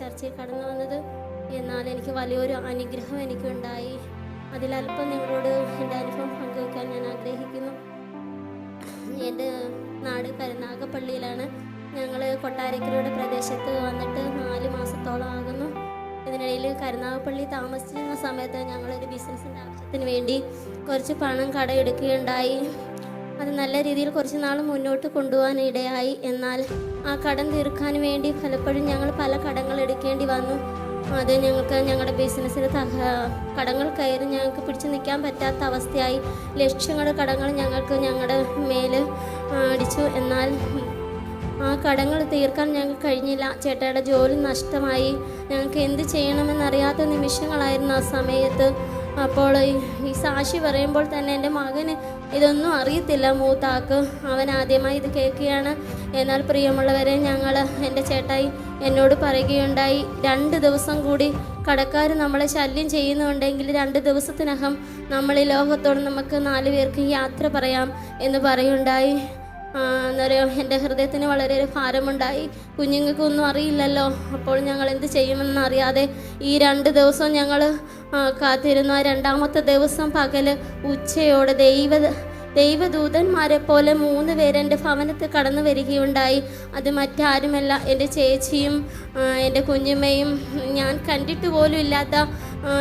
ചർച്ചയിൽ കടന്നു വന്നത്. എന്നാൽ എനിക്ക് വലിയൊരു അനുഗ്രഹം എനിക്കുണ്ടായി. അതിലൽപ്പം നിങ്ങളോട് എന്റെ അനുഭവം പങ്കുവയ്ക്കാൻ ഞാൻ ആഗ്രഹിക്കുന്നു. എന്റെ നാട് കരുനാഗപ്പള്ളിയിലാണ്. ഞങ്ങൾ കൊട്ടാരക്കരയുടെ പ്രദേശത്ത് വന്നിട്ട് നാല് മാസത്തോളം ആകുന്നു. ഇതിനിടയിൽ കരുനാഗപ്പള്ളി താമസിച്ചിരുന്ന സമയത്ത് ഞങ്ങളൊരു ബിസിനസ്സിന്റെ ആവശ്യത്തിന് വേണ്ടി കുറച്ച് പണം കടയെടുക്കുകയുണ്ടായി അത് നല്ല രീതിയിൽ കുറച്ച് നാൾ മുന്നോട്ട് കൊണ്ടുപോകാൻ ഇടയായി. എന്നാൽ ആ കടം തീർക്കാൻ വേണ്ടി പലപ്പോഴും ഞങ്ങൾ പല കടങ്ങൾ എടുക്കേണ്ടി വന്നു. അത് ഞങ്ങൾക്ക് ഞങ്ങളുടെ ബിസിനസ്സിൽ കടങ്ങൾ കയറി ഞങ്ങൾക്ക് പിടിച്ചു നിൽക്കാൻ പറ്റാത്ത അവസ്ഥയായി. ലക്ഷങ്ങളുടെ കടങ്ങൾ ഞങ്ങൾക്ക് ഞങ്ങളുടെ മേൽ അടിച്ചു. എന്നാൽ ആ കടങ്ങൾ തീർക്കാൻ ഞങ്ങൾക്ക് കഴിഞ്ഞില്ല. ചേട്ടയുടെ ജോലി നഷ്ടമായി. ഞങ്ങൾക്ക് എന്ത് ചെയ്യണമെന്നറിയാത്ത നിമിഷങ്ങളായിരുന്നു ആ സമയത്ത്. അപ്പോൾ ഈ- സാക്ഷി പറയുമ്പോൾ തന്നെ എന്റെ മകന് ഇതൊന്നും അറിയത്തില്ല മൂത്താക്ക്. അവൻ ആദ്യമായി ഇത് കേൾക്കുകയാണ്. എന്നാൽ പ്രിയമുള്ളവരെ ഞങ്ങൾ എന്റെ ചേട്ടായി എന്നോട് പറയുകയുണ്ടായി രണ്ട് ദിവസം കൂടി കടക്കാർ നമ്മളെ ശല്യം ചെയ്യുന്നുണ്ടെങ്കിൽ രണ്ട് ദിവസത്തിനകം നമ്മൾ ഈ ലോകത്തോട് നമുക്ക് നാല് പേർക്ക് യാത്ര പറയാം എന്ന് പറയുണ്ടായി. അന്നേരം എന്റെ ഹൃദയത്തിന് വളരെ ഒരു ഭാരമുണ്ടായി. കുഞ്ഞുങ്ങൾക്കൊന്നും അറിയില്ലല്ലോ. അപ്പോൾ ഞങ്ങൾ എന്ത് ചെയ്യുമെന്ന് അറിയാതെ ഈ രണ്ട് ദിവസം ഞങ്ങൾ കാത്തിരുന്നു ആ രണ്ടാമത്തെ ദിവസം പകൽ ഉച്ചയോടെ ദൈവ ദൈവദൂതന്മാരെ പോലെ മൂന്ന് പേരെന്റെ ഭവനത്തിൽ കടന്നു വരികയുണ്ടായി. അത് മറ്റാരുമല്ല എന്റെ ചേച്ചിയും എന്റെ കുഞ്ഞുമ്മയും. ഞാൻ കണ്ടിട്ട് പോലും ഇല്ലാത്ത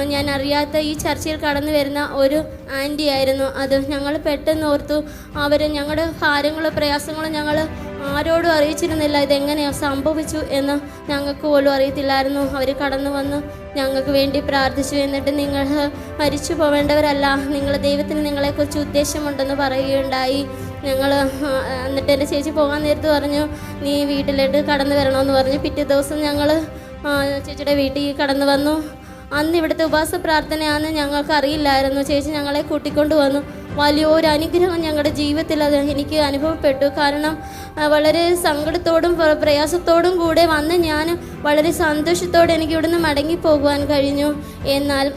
ഞാൻ അറിയാത്ത ഈ ചർച്ചയിൽ കടന്നു വരുന്ന ഒരു ആന്റി ആയിരുന്നു അത്. ഞങ്ങൾ പെട്ടെന്ന് ഓർത്തു അവർ ഞങ്ങളുടെ ഭാരങ്ങളും പ്രയാസങ്ങളും ഞങ്ങൾ ആരോടും അറിയിച്ചിരുന്നില്ല. ഇതെങ്ങനെയാണ് സംഭവിച്ചു എന്ന് ഞങ്ങൾക്ക് പോലും അറിയത്തില്ലായിരുന്നു. അവർ കടന്നു വന്ന് ഞങ്ങൾക്ക് വേണ്ടി പ്രാർത്ഥിച്ചു എന്നിട്ട് നിങ്ങൾ മരിച്ചു പോവേണ്ടവരല്ല. നിങ്ങൾ ദൈവത്തിന് നിങ്ങളെക്കുറിച്ച് ഉദ്ദേശമുണ്ടെന്ന് പറയുകയുണ്ടായി. ഞങ്ങൾ എന്നിട്ട് എന്റെ ചേച്ചി പോകാൻ നേരത്ത് പറഞ്ഞു നീ വീട്ടിലോട്ട് കടന്നു വരണമെന്ന് പറഞ്ഞു. പിറ്റേ ദിവസം ഞങ്ങൾ ചേച്ചിയുടെ വീട്ടിൽ കടന്നു വന്നു. അന്ന് ഇവിടുത്തെ ഉപവാസ പ്രാർത്ഥനയാണെന്ന് ഞങ്ങൾക്ക് അറിയില്ലായിരുന്നു ചേച്ചി ഞങ്ങളെ കൂട്ടിക്കൊണ്ടു വന്നു. വലിയൊരു അനുഗ്രഹം ഞങ്ങളുടെ ജീവിതത്തിൽ അത് എനിക്ക് അനുഭവപ്പെട്ടു. കാരണം വളരെ സങ്കടത്തോടും പ്ര- പ്രയാസത്തോടും കൂടെ വന്ന് ഞാൻ വളരെ സന്തോഷത്തോടെ എനിക്ക് ഇവിടുന്ന് മടങ്ങി പോകുവാൻ കഴിഞ്ഞു. എന്നാൽ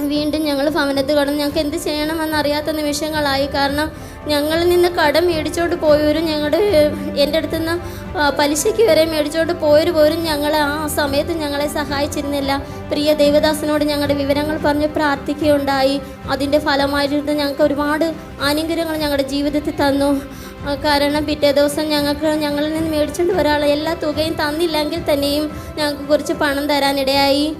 വീണ്ടും ഞങ്ങൾ ഭവനത്ത് കടന്നു. ഞങ്ങൾക്ക് എന്ത് ചെയ്യണമെന്ന് അറിയാത്ത നിമിഷങ്ങളായി. കാരണം ഞങ്ങളിൽ നിന്ന് കടം മേടിച്ചോണ്ട് പോയവരും ഞങ്ങളുടെ എന്റെ അടുത്ത് നിന്ന് പലിശയ്ക്ക് വരെ മേടിച്ചോണ്ട് പോയവർ പോലും ഞങ്ങളെ ആ സമയത്ത് ഞങ്ങളെ സഹായിച്ചിരുന്നില്ല. പ്രിയ ദേവദാസനോട് ഞങ്ങളുടെ വിവരങ്ങൾ പറഞ്ഞ് പ്രാർത്ഥിക്കുകയുണ്ടായി. അതിന്റെ ഫലമായിട്ട് ഞങ്ങൾക്ക് ഒരുപാട് അനുഗ്രഹങ്ങൾ ഞങ്ങളുടെ ജീവിതത്തിൽ തന്നു. കാരണം പിറ്റേ ദിവസം ഞങ്ങൾക്ക് ഞങ്ങളിൽ നിന്ന് മേടിച്ചുകൊണ്ട് ഒരാൾ എല്ലാ തുകയും തന്നില്ലെങ്കിൽ തന്നെയും ഞങ്ങൾക്ക് കുറച്ച് പണം തരാനിടയായി.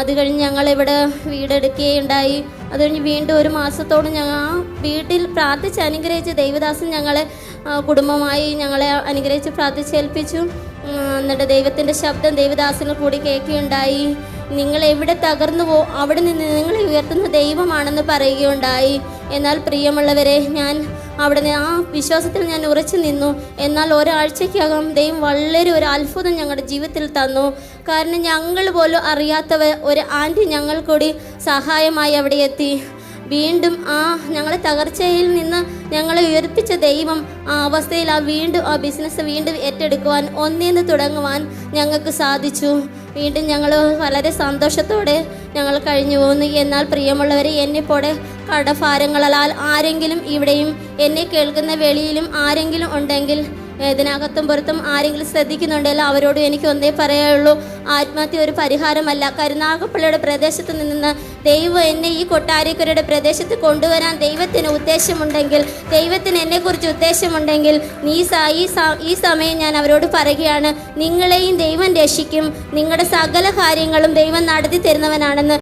അത് കഴിഞ്ഞ് ഞങ്ങളിവിടെ വീടെടുക്കുകയുണ്ടായി അത് കഴിഞ്ഞ് വീണ്ടും ഒരു മാസത്തോളം ഞങ്ങൾ ആ വീട്ടിൽ പ്രാർത്ഥിച്ച് അനുഗ്രഹിച്ച് ദൈവദാസൻ ഞങ്ങളെ കുടുംബമായി ഞങ്ങളെ അനുഗ്രഹിച്ച് പ്രാർത്ഥിച്ചേൽപ്പിച്ചു എന്നിട്ട് ദൈവത്തിന്റെ ശബ്ദം ദൈവദാസന് കൂടി കേൾക്കുകയുണ്ടായി. നിങ്ങൾ എവിടെ തകർന്നു പോ അവിടെ നിന്ന് നിങ്ങളെ ഉയർത്തുന്ന ദൈവമാണെന്ന് പറയുകയുണ്ടായി. എന്നാൽ പ്രിയമുള്ളവരെ ഞാൻ അവിടെ ആ വിശ്വാസത്തിൽ ഞാൻ ഉറച്ചു നിന്നു. എന്നാൽ ഒരാഴ്ചയ്ക്കകം ദൈവം വളരെ ഒരു അത്ഭുതം ഞങ്ങളുടെ ജീവിതത്തിൽ തന്നു. കാരണം ഞങ്ങൾ പോലും അറിയാത്തവ ഒരു ആന്റി ഞങ്ങൾ കൂടി സഹായമായി അവിടെ എത്തി. വീണ്ടും ആ ഞങ്ങളെ തകർച്ചയിൽ നിന്ന് ഞങ്ങളെ ഉയർപ്പിച്ച ദൈവം ആ അവസ്ഥയിൽ ആ വീണ്ടും ആ ബിസിനസ് വീണ്ടും ഏറ്റെടുക്കുവാൻ ഒന്നേന്ന് തുടങ്ങുവാൻ ഞങ്ങൾക്ക് സാധിച്ചു. വീണ്ടും ഞങ്ങൾ വളരെ സന്തോഷത്തോടെ ഞങ്ങൾ കഴിഞ്ഞു പോകുന്നു എന്നാൽ പ്രിയമുള്ളവരെ എന്നെ പോലെ കടഭാരങ്ങളാൽ ആരെങ്കിലും ഇവിടെയും എന്നെ കേൾക്കുന്ന വെളിയിലും ആരെങ്കിലും ഉണ്ടെങ്കിൽ ഇതിനകത്തും പുറത്തും ആരെങ്കിലും ശ്രദ്ധിക്കുന്നുണ്ടെങ്കിൽ അവരോട് എനിക്ക് ഒന്നേ പറയുള്ളൂ ആത്മഹത്യ ഒരു പരിഹാരമല്ല. കരുനാഗപ്പള്ളിയുടെ പ്രദേശത്ത് നിന്ന് ദൈവം എന്നെ ഈ കൊട്ടാരക്കരയുടെ പ്രദേശത്ത് കൊണ്ടുവരാൻ ദൈവത്തിന് ഉദ്ദേശമുണ്ടെങ്കിൽ ദൈവത്തിന് എന്നെക്കുറിച്ച് ഉദ്ദേശമുണ്ടെങ്കിൽ നീ ഈ ഈ സമയം ഞാൻ അവരോട് പറയുകയാണ്. നിങ്ങളെയും ദൈവം രക്ഷിക്കും. നിങ്ങളുടെ സകല കാര്യങ്ങളും ദൈവം നടത്തി തരുന്നവനാണെന്ന്